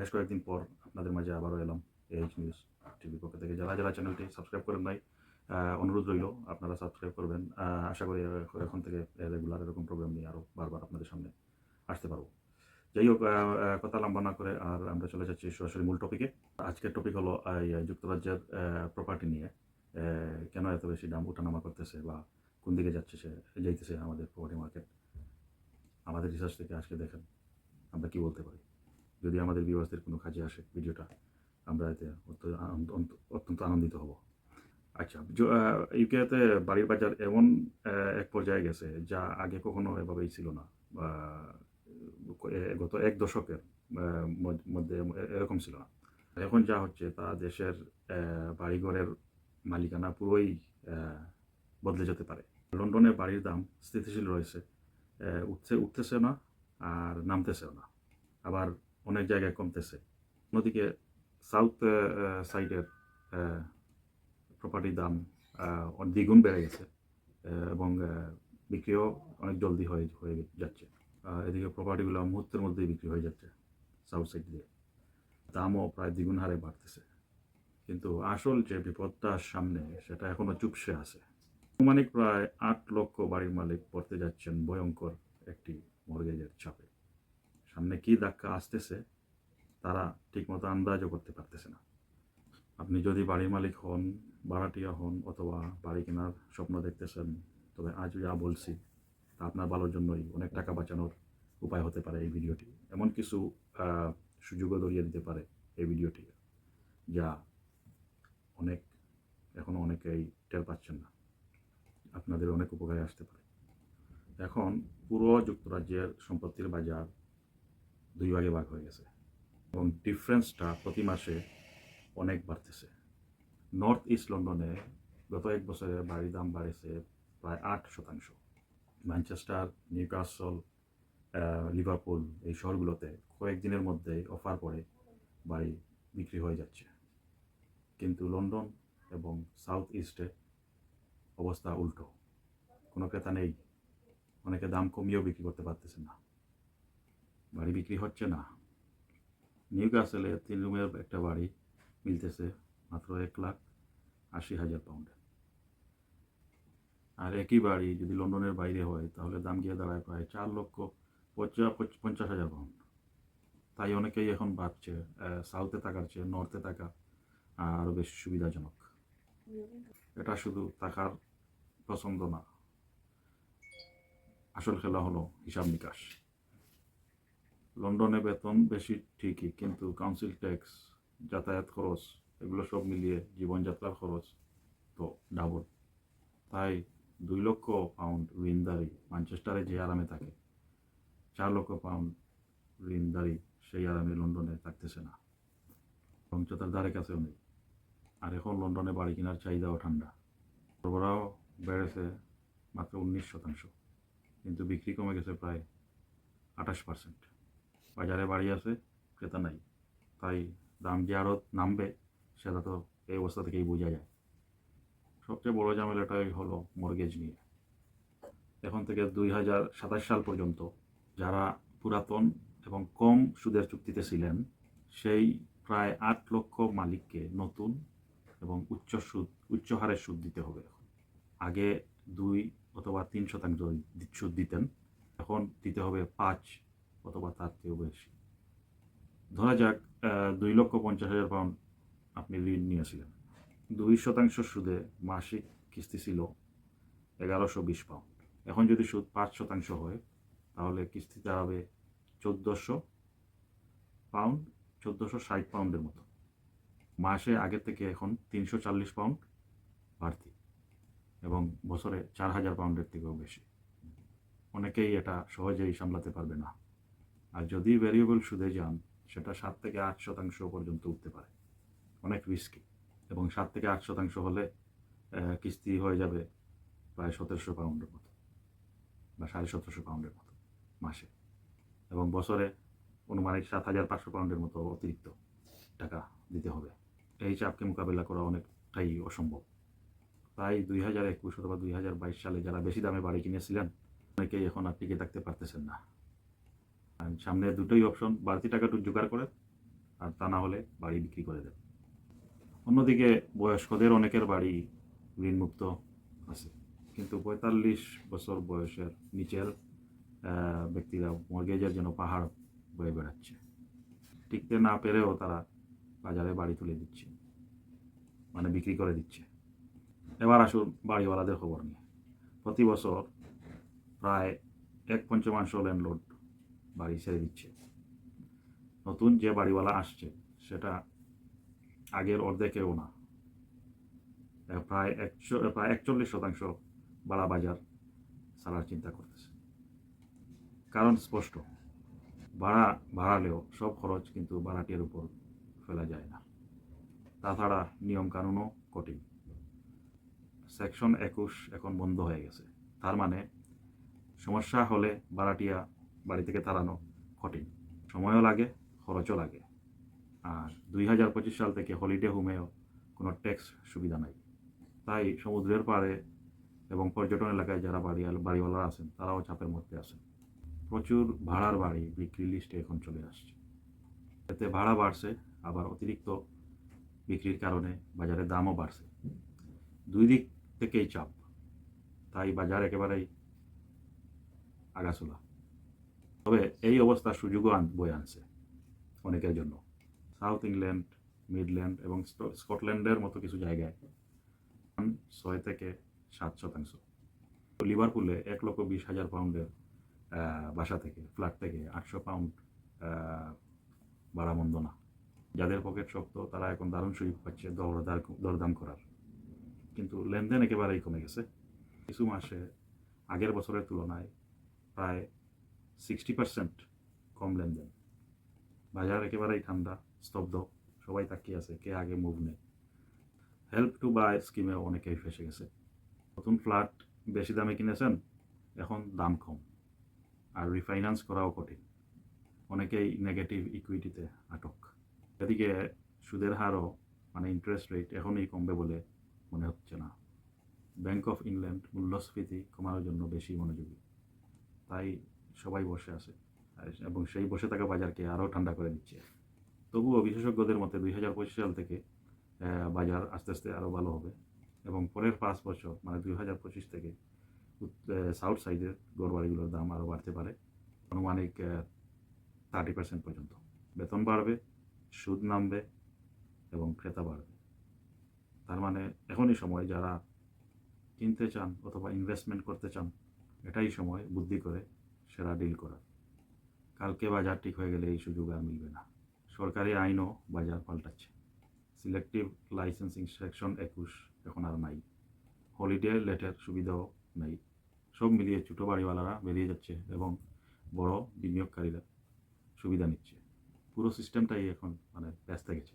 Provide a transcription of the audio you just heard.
বেশ কয়েকদিন পর আপনাদের মাঝে আবারও এলাম এইচ নিউজ টিভির পক্ষ থেকে। যারা যারা চ্যানেলটি সাবস্ক্রাইব করেন নাই অনুরোধ রইল আপনারা সাবস্ক্রাইব করবেন। আশা করি এখন থেকে রেগুলার এরকম প্রোগ্রাম নিয়ে আরও বারবার আপনাদের সামনে আসতে পারব। যাই হোক কথা লম্বা না করে আর আমরা চলে যাচ্ছি সরাসরি মূল টপিকে আজকের টপিক হলো যুক্তরাজ্যের প্রপার্টি নিয়ে। কেন এত বেশি দাম ওঠানামা করতেছে বা কোন দিকে যাচ্ছে সে, যাইতেছে আমাদের প্রপার্টি মার্কেট আমাদের রিসার্চ থেকে আজকে দেখেন আমরা কি বলতে পারি। যদি আমাদের বিবাসদের কোনো কাজে আসে ভিডিওটা, আমরা এতে অত্য- অত্যন্ত আনন্দিত হব। আচ্ছা ইউকেতে বাড়ির বাজার এমন এক পর্যায়ে গেছে যা আগে কখনো এভাবেই ছিল না। বা গত এক দশকের মধ্যে এরকম ছিল না। এখন যা হচ্ছে তা দেশের বাড়িঘরের মালিকানা পুরোই বদলে যেতে পারে। লন্ডনে বাড়ির দাম স্থিতিশীল রয়েছে। উঠছে উঠতেছে না আর নামতেছেও না। আবার অনেক জায়গায় কমতেছে। অন্যদিকে সাউথ সাইডের প্রপার্টির দাম দ্বিগুণ বেড়ে গেছে এবং বিক্রিও অনেক জলদি হয়ে হয়ে যাচ্ছে। এদিকে প্রপার্টিগুলো মুহূর্তের মধ্যেই বিক্রি হয়ে যাচ্ছে সাউথ সাইড দিয়ে। দামও প্রায় দ্বিগুণ হারে বাড়তেছে। কিন্তু আসল যে বিপদটা সামনে সেটা এখনও চুপসে আছে। আনুমানিক প্রায় আট লক্ষ বাড়ির মালিক পড়তে যাচ্ছেন ভয়ঙ্কর একটি মর্গেজের চাপে সামনে কি ধাক্কা আসতেছে, তারা ঠিকমতো আন্দাজও করতে পারতেছে না। আপনি যদি বাড়ির মালিক হন, ভাড়াটিয়া হন, অথবা বাড়ি কেনার স্বপ্ন দেখতেছেন, তবে আজ যা বলছি, তা আপনার ভালোর জন্যই। অনেক টাকা বাঁচানোর উপায় হতে পারে এই ভিডিওটি। এমন কিছু সুযোগও ধরিয়ে দিতে পারে এই ভিডিওটি, যা অনেক এখনও অনেকেই টের পাচ্ছেন না। আপনাদের অনেক উপকারে আসতে পারে। এখন পুরো যুক্তরাজ্যের সম্পত্তির বাজার দুই ভাগে ভাগ হয়ে গেছে। এবং ডিফারেন্সটা প্রতি মাসে অনেক বাড়তেছে। নর্থ ইস্ট লন্ডনে গত এক বছরে বাড়ির দাম বাড়েছে প্রায় আট শতাংশ। ম্যানচেস্টার নিউকাসল লিভারপুল এই শহরগুলোতে কয়েকদিনের মধ্যে অফার পরে বাড়ি বিক্রি হয়ে যাচ্ছে। কিন্তু লন্ডন এবং সাউথ ইস্টে অবস্থা উল্টো। কোনো ক্রেতা নেই, অনেকে দাম কমিয়েও বিক্রি করতে পারতেছে না। বাড়ি বিক্রি হচ্ছে না। নিউ ক্যাসেলে তিন রুমের একটা বাড়ি মিলতেছে মাত্র এক লাখ আশি হাজার পাউন্ডে আর একই বাড়ি যদি লন্ডনের বাইরে হয়, তাহলে দাম গিয়ে দাঁড়ায় প্রায় চার লক্ষ পঞ্চা- পঞ্চ- পঞ্চাশ হাজার পাউন্ড তাই অনেকেই এখন ভাবছে সাউথে থাকার চেয়ে নর্থে থাকা আরও বেশি সুবিধাজনক। এটা শুধু টাকার পছন্দ না, আসল খেলা হলো হিসাব নিকাশ। লন্ডনে বেতন বেশি ঠিকই, কিন্তু কাউন্সিল ট্যাক্স যাতায়াত খরচ, এগুলো সব মিলিয়ে জীবনযাত্রার খরচ তো ডাবল তাই দুই লক্ষ পাউন্ড ঋণদারি ম্যানচেস্টারে যে আরামে থাকে, চার লক্ষ পাউন্ড ঋণদারি সেই আরামে লন্ডনে থাকতেছে না। পঞ্চতার ধারে কাছেও নেই। আর এখন লন্ডনে বাড়ি কেনার চাহিদাও ঠান্ডা। সরবরাহ বেড়েছে মাত্র উনিশ শতাংশ, কিন্তু বিক্রি কমে গেছে প্রায় আঠাশ পার্সেন্ট বাজারে বাড়ি আছে ক্রেতা নাই। তাই দাম যে আরও নামবে, সেটা তো এই অবস্থা থেকেই বোঝা যায়। সবচেয়ে বড় ঝামেলাটাই হলো মর্গেজ নিয়ে। এখন থেকে দুই হাজার সাতাশ সাল পর্যন্ত যারা পুরাতন এবং কম সুদের চুক্তিতে ছিলেন, সেই প্রায় আট লক্ষ মালিককে নতুন এবং উচ্চ সুদ, উচ্চ হারে সুদ দিতে হবে এখন। আগে দুই অথবা তিন শতাংশ সুদ দিতেন, এখন দিতে হবে পাঁচ অথবা তার চেয়েও বেশি। ধরা যাক দুই লক্ষ পঞ্চাশ হাজার পাউন্ড আপনি ঋণ নিয়েছিলেন। দুই শতাংশ সুদে মাসিক কিস্তি ছিল এগারোশো বিশ পাউন্ড এখন যদি সুদ পাঁচ শতাংশ হয়, তাহলে কিস্তিতে হবে চোদ্দোশো পাউন্ড চোদ্দোশো ষাট পাউন্ডের মতো। মাসে আগে থেকে এখন তিনশো চল্লিশ পাউন্ড বাড়তি এবং বছরে চার হাজার পাউন্ডের থেকেও বেশি। অনেকেই এটা সহজেই সামলাতে পারবে না। আর যদি ভ্যারিয়েবল সুদে যান, সেটা সাত থেকে আট শতাংশ পর্যন্ত উঠতে পারে। অনেক রিস্কি এবং সাত থেকে আট শতাংশ হলে কিস্তি হয়ে যাবে প্রায় সতেরোশো পাউন্ডের মতো বা সাড়ে সতেরোশো পাউন্ডের মতো মাসে। এবং বছরে অনুমানিক সাত হাজার পাঁচশো পাউন্ডের মতো অতিরিক্ত টাকা দিতে হবে। এই চাপকে মোকাবেলা করা অনেকটাই অসম্ভব। তাই দুই হাজার একুশ অথবা দুই হাজার বাইশ সালে যারা বেশি দামে বাড়ি কিনেছিলেন, অনেকেই এখন আর টিকে থাকতে পারতেছেন না। সামনে দুটোই অপশন বাড়তি টাকাটুকু জোগাড় করে, আর তা না হলে বাড়ি বিক্রি করে দেবে। অন্যদিকে বয়স্কদের অনেকের বাড়ি ঋণমুক্ত আছে। কিন্তু পঁয়তাল্লিশ বছর বয়সের নিচের ব্যক্তিরা মর্গেজের জন্য পাহাড় বয়ে বেড়াচ্ছে। টিকতে না পেরেও তারা বাজারে বাড়ি তুলে দিচ্ছে মানে বিক্রি করে দিচ্ছে। এবার আসুন বাড়িওয়ালাদের খবর নিয়ে। প্রতি বছর প্রায় এক পঞ্চমাংশ ল্যান্ডলোড বাড়ি ছেড়ে দিচ্ছে। নতুন যে বাড়িওয়ালা আসছে, সেটা আগের অর্ধেকেও না। প্রায় একশো প্রায় একচল্লিশ শতাংশ বাড়া বাজার ছাড়ার চিন্তা করতেছে। কারণ স্পষ্ট, ভাড়া বাড়ালেও সব খরচ কিন্তু ভাড়াটির উপর ফেলা যায় না। তাছাড়া নিয়মকানুনও কঠিন। সেকশন একুশ এখন বন্ধ হয়ে গেছে। তার মানে সমস্যা হলে ভাড়াটিয়া বাড়ি থেকে তাড়ানো কঠিন। সময়ও লাগে, খরচও লাগে। আর দুই হাজার পঁচিশ সাল থেকে হলিডে হোমেও কোনো ট্যাক্স সুবিধা নাই। তাই সমুদ্রের পাড়ে এবং পর্যটন এলাকায় যারা বাড়ি বাড়িওয়ালা আছেন, তারাও চাপের মধ্যে আছেন। প্রচুর ভাড়ার বাড়ি বিক্রি লিস্টে এখন চলে আসছে। এতে ভাড়া বাড়ছে, আবার অতিরিক্ত বিক্রির কারণে বাজারে দামও বাড়ছে। দুই দিক থেকেই চাপ। তাই বাজার একেবারেই আগাছোলা। তবে এই অবস্থা সুযোগও বয়ে আনছে অনেকের জন্য। সাউথ ইংল্যান্ড মিডল্যান্ড এবং স্কটল্যান্ডের মতো কিছু জায়গায় ছয় থেকে সাত শতাংশ। লিভারপুলে এক লক্ষ বিশ হাজার পাউন্ডের বাসা থেকে ফ্ল্যাট থেকে আটশো পাউন্ড আহ, ভাড়া মন্দ না যাদের পকেট শক্ত তারা এখন দারুণ সুযোগ পাচ্ছে দরদাম করার। কিন্তু লেনদেন একেবারেই কমে গেছে। কিছু মাসে আগের বছরের তুলনায় প্রায় সিক্সটি পার্সেন্ট কম লেনদেন। বাজার একেবারেই ঠান্ডা, স্তব্ধ, সবাই তাকিয়ে আছে কে আগে মুভ নেই হেল্প টু বাই স্কিমে অনেকেই ফেসে গেছে। নতুন ফ্ল্যাট বেশি দামে কিনেছেন, এখন দাম কম। আর রিফাইন্যান্স করাও কঠিন। অনেকেই নেগেটিভ ইকুইটিতে আটক। এদিকে সুদের হারও মানে ইন্টারেস্ট রেট এখনই কমবে বলে মনে হচ্ছে না। ব্যাংক অফ ইংল্যান্ড মূল্যস্ফীতি কমানোর জন্য বেশি মনোযোগী। তাই সবাই বসে আছে। এবং সেই বসে থাকা বাজারকে আরও ঠান্ডা করে দিচ্ছে। তবুও বিশেষজ্ঞদের মতে দুই হাজার পঁচিশ সাল থেকে বাজার আস্তে আস্তে আরও ভালো হবে এবং পরের পাঁচ বছর মানে দুই হাজার পঁচিশ থেকে সাউথ সাইডের গড়বাড়িগুলোর দাম আরও বাড়তে পারে। আনুমানিক থার্টি পার্সেন্ট পর্যন্ত। বেতন বাড়বে, সুদ নামবে এবং ক্রেতা বাড়বে। তার মানে এখনই সময় যারা কিনতে চান অথবা ইনভেস্টমেন্ট করতে চান, এটাই সময় বুদ্ধি করে সেরা ডিল করার কালকে বাজার ঠিক হয়ে গেলে এই সুযোগ আর মিলবে না। সরকারি আইনও বাজার পাল্টাচ্ছে। সিলেক্টিভ লাইসেন্সিং সেকশন একুশ এখন আর নাই। হলিডে লেটের সুবিধাও নেই। সব মিলিয়ে ছোটো বাড়িওয়ালারা বেরিয়ে যাচ্ছে এবং বড় বিনিয়োগকারীরা সুবিধা নিচ্ছে। পুরো সিস্টেমটাই এখন মানে ব্যস্ত গেছে